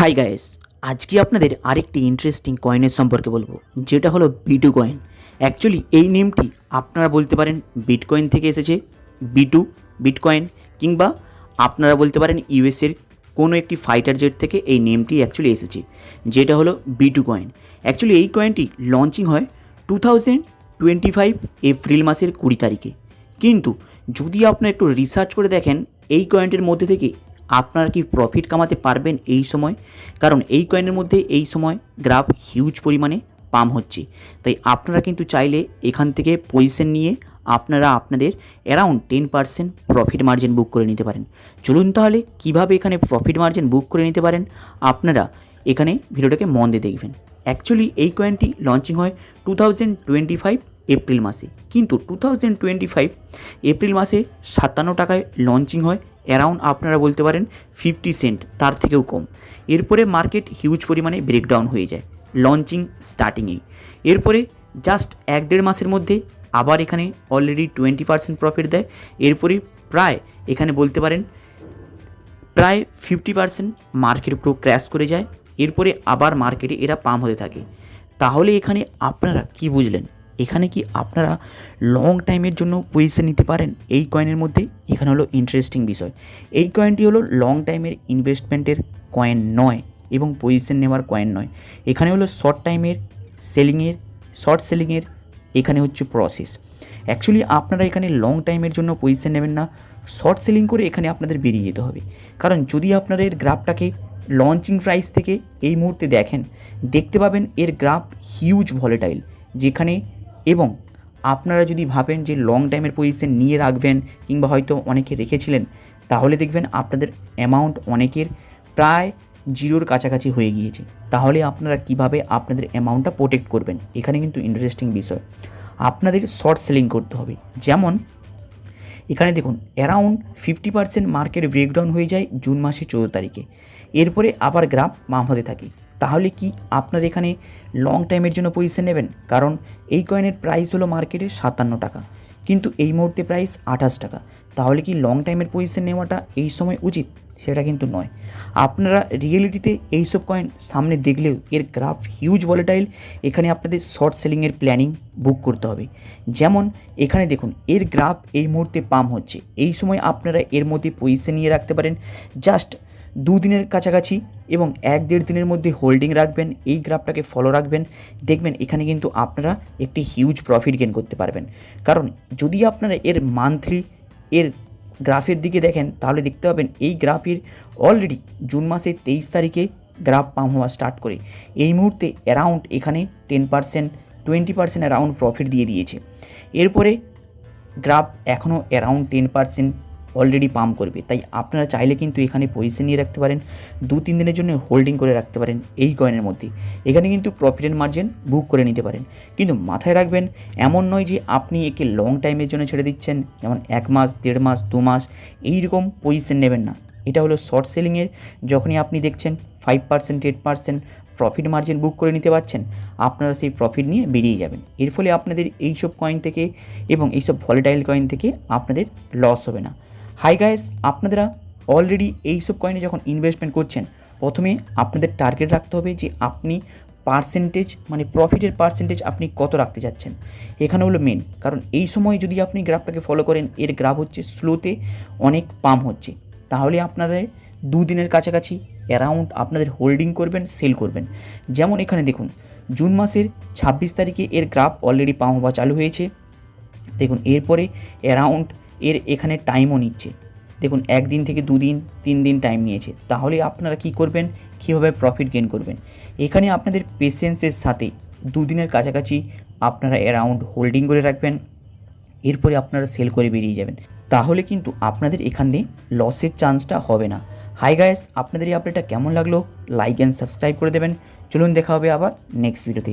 Hi guys আজকে আপনাদের আরেকটি ইন্টারেস্টিং কয়েনের সম্পর্কে বলব, যেটা হলো বিটু কয়েন অ্যাকচুয়ালি এই নেমটি আপনারা বলতে পারেন বিটকয়েন থেকে এসেছে বিটু বিটকয়েন কিংবা আপনারা বলতে পারেন ইউএসের কোনো একটি ফাইটার জেট থেকে এই নেমটি অ্যাকচুয়ালি এসেছে, যেটা হলো বিটু কয়েন অ্যাকচুয়ালি এই কয়েনটি লঞ্চিং হয় two thousand twenty five April মাসের কুড়ি তারিখে। কিন্তু যদি আপনারা একটু রিসার্চ করে দেখেন, এই কয়েনটির মধ্যে থেকে আপনারা কি প্রফিট কামাতে পারবেন এই সময়? কারণ এই কয়েনের মধ্যে এই সময় গ্রাফ হিউজ পরিমাণে পাম হচ্ছে। তাই আপনারা কিন্তু চাইলে এখান থেকে পজিশন নিয়ে আপনারা আপনাদের around ten percent profit margin book করে নিতে পারেন। চলুন তাহলে কীভাবে এখানে প্রফিট মার্জিন বুক করে নিতে পারেন? আপনারা এখানে ভিডিওটাকে মন দিয়ে দেখবেন। অ্যাকচুয়ালি এই কয়েনটি লঞ্চিং হয় টু টোয়েন্টি ফাইভ এপ্রিল মাসে। কিন্তু টু টোয়েন্টি ফাইভ এপ্রিল মাসে সাতান্ন টাকায় লঞ্চিং হয়। অ্যারাউন্ড আপনারা বলতে পারেন ফিফটি সেন্ট তার থেকেও কম। এরপরে মার্কেট হিউজ পরিমাণে ব্রেকডাউন হয়ে যায় লঞ্চিং স্টার্টিংয়েই এরপরে জাস্ট এক দেড় মাসের মধ্যে আবার এখানে অলরেডি টোয়েন্টি পার্সেন্ট প্রফিট দেয়। এরপরে প্রায় এখানে বলতে পারেন প্রায় ফিফটি পার্সেন্ট মার্কেট পুরো ক্র্যাশ করে যায়। এরপরে আবার মার্কেটে এরা পাম হতে থাকে। তাহলে এখানে আপনারা কি বুঝলেন? এখানে কি আপনারা লং টাইমের জন্য পজিশন নিতে পারেন? এই কয়েনের মধ্যে এখানে হলো ইন্টারেস্টিং বিষয়। এই কয়েনটি হলো লং টাইমের ইনভেস্টমেন্টের কয়েন নয় এবং পজিশন নেওয়ার কয়েন নয়। এখানে হলো শর্ট টাইমের সেলিংয়ের শর্ট সেলিংয়ের এখানে হচ্ছে প্রসেস অ্যাকচুয়ালি আপনারা এখানে লং টাইমের জন্য পজিশন নেবেন না শর্ট সেলিং করে এখানে আপনাদের বেরিয়ে যেতে হবে। কারণ যদি আপনারা এর গ্রাফটাকে লঞ্চিং প্রাইস থেকে এই মুহূর্তে দেখেন, দেখতে পাবেন এর গ্রাফ হিউজ ভলেটাইল যেখানে এবং আপনারা যদি ভাবেন যে লং টাইমের পজিশন নিয়ে রাখবেন কিংবা হয়তো অনেকে রেখেছিলেন, তাহলে দেখবেন আপনাদের অ্যামাউন্ট অনেকের প্রায় জিরোর কাছাকাছি হয়ে গিয়েছে। তাহলে আপনারা কীভাবে আপনাদের অ্যামাউন্টটা প্রোটেক্ট করবেন? এখানে কিন্তু ইন্টারেস্টিং বিষয়। আপনাদের শর্ট সেলিং করতে হবে। যেমন, এখানে দেখুন around fifty percent market breakdown হয়ে যায় জুন মাসের চৌদ্দ তারিখে। এরপরে আবার গ্রাফ মাম হতে থাকে। তাহলে কি আপনার এখানে লং টাইমের জন্য পজিশন নেবেন? কারণ এই কয়েনের প্রাইস হলো মার্কেটে সাতান্ন টাকা। কিন্তু এই মুহূর্তে প্রাইস আঠাশ টাকা। তাহলে কি লং টাইমের পজিশন নেওয়াটা এই সময় উচিত? সেটা কিন্তু নয়। আপনারা রিয়েলিটিতে এইসব কয়েন সামনে দেখলেও এর গ্রাফ হিউজ ভলেটাইল এখানে আপনাদের শর্ট সেলিংয়ের প্ল্যানিং বুক করতে হবে। যেমন এখানে দেখুন, এর গ্রাফ এই মুহূর্তে পাম হচ্ছে। এই সময় আপনারা এর মধ্যে পজিশন নিয়ে রাখতে পারেন। জাস্ট দুদিনের কাছাকাছি এবং এক দেড় দিনের মধ্যে হোল্ডিং রাখবেন, এই গ্রাফটাকে ফলো রাখবেন। দেখবেন এখানে কিন্তু আপনারা একটি হিউজ প্রফিট গেন করতে পারবেন। কারণ যদি আপনারা এর মান্থলি এর গ্রাফের দিকে দেখেন, তাহলে দেখতে পাবেন এই গ্রাফের অলরেডি জুন মাসের তেইশ তারিখে গ্রাফ পাম হওয়া স্টার্ট করে। এই মুহূর্তে অ্যারাউন্ড এখানে ten percent twenty percent around profit দিয়ে দিয়েছে। এরপরে গ্রাফ এখনও around ten percent already pump করবে। তাই আপনারা চাইলে কিন্তু এখানে পজিশন নিয়ে রাখতে পারেন, দু, তিন দিনের জন্য হোল্ডিং করে রাখতে পারেন এই কয়েনের মধ্যে। এখানে কিন্তু প্রফিটের মার্জিন বুক করে নিতে পারেন। কিন্তু মাথায় রাখবেন, এমন নয় যে আপনি একে লং টাইমের জন্য ছেড়ে দিচ্ছেন, যেমন এক মাস, দেড় মাস, দু মাস, এইরকম পজিশন নেবেন না। এটা হলো শর্ট সেলিংয়ের যখনই আপনি দেখছেন five percent eight percent profit margin book করে নিতে পারছেন, আপনারা সেই প্রফিট নিয়ে বেরিয়ে যাবেন। এর ফলে আপনাদের এইসব কয়েন থেকে এবং এইসব ভলিটাইল কয়েন থেকে আপনাদের লস হবে না। হাই গাইস আপনারা অলরেডি এইসব কয়েনে যখন ইনভেস্টমেন্ট করছেন, প্রথমে আপনাদের টার্গেট রাখতে হবে যে আপনি পার্সেন্টেজ মানে প্রফিটের পার্সেন্টেজ আপনি কত রাখতে চাচ্ছেন এখানে হলো মেন কারণ এই সময় যদি আপনি গ্রাফটাকে ফলো করেন, এর গ্রাফ হচ্ছে স্লোতে অনেক পাম হচ্ছে। তাহলে আপনাদের দুদিনের কাছাকাছি অ্যারাউন্ড আপনাদের হোল্ডিং করবেন সেল করবেন। যেমন এখানে দেখুন, জুন মাসের ছাব্বিশ তারিখে এর গ্রাফ অলরেডি পাম হওয়া চালু হয়েছে। দেখুন, এরপরে অ্যারাউন্ড এর এখানে টাইমও নিচ্ছে। দেখুন, একদিন থেকে দুদিন, তিন দিন টাইম নিয়েছে। তাহলে আপনারা কি করবেন? কীভাবে প্রফিট গেন করবেন? এখানে আপনাদের পেশেন্সের সাথে দুদিনের কাছাকাছি আপনারা অ্যারাউন্ড হোল্ডিং করে রাখবেন। এরপরে আপনারা সেল করে বেরিয়ে যাবেন। তাহলে কিন্তু আপনাদের এখানে লসের চান্সটা হবে না। হাই গায়েস আপনাদের এই আপডেটটা কেমন লাগল? লাইক অ্যান্ড সাবস্ক্রাইব করে দেবেন। চলুন দেখা হবে আবার নেক্সট ভিডিওতে